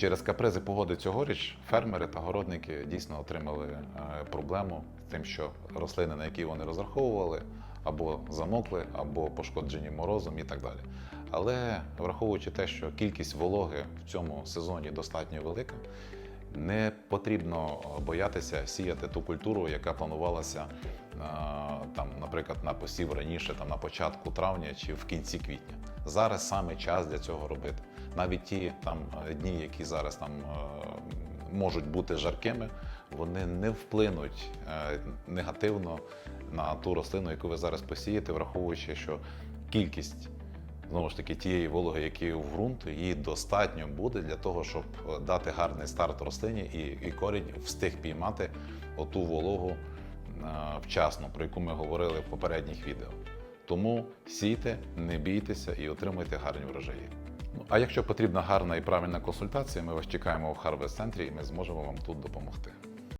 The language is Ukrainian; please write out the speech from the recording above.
Через капризи погоди цьогоріч фермери та городники дійсно отримали е, проблему з тим, що рослини, на які вони розраховували, або замокли, або пошкоджені морозом і так далі. Але враховуючи те, що кількість вологи в цьому сезоні достатньо велика, не потрібно боятися сіяти ту культуру, яка планувалася е, наприклад, на посів раніше, там на початку травня чи в кінці квітня. Зараз саме час для цього робити. Навіть ті там е, дні, які зараз там е, можуть бути жаркими, вони не вплинуть е, негативно на ту рослину, яку ви зараз посієте, враховуючи, що кількість знову ж таки тієї вологи, які в ґрунт, її достатньо буде для того, щоб дати гарний старт рослині і, і корінь встиг піймати оту вологу вчасно, про яку ми говорили в попередніх відео. Тому сійте, не бійтеся і отримуйте гарні врожаї. Ну, а якщо потрібна гарна і правильна консультація, ми вас чекаємо в Harvest центрі і ми зможемо вам тут допомогти.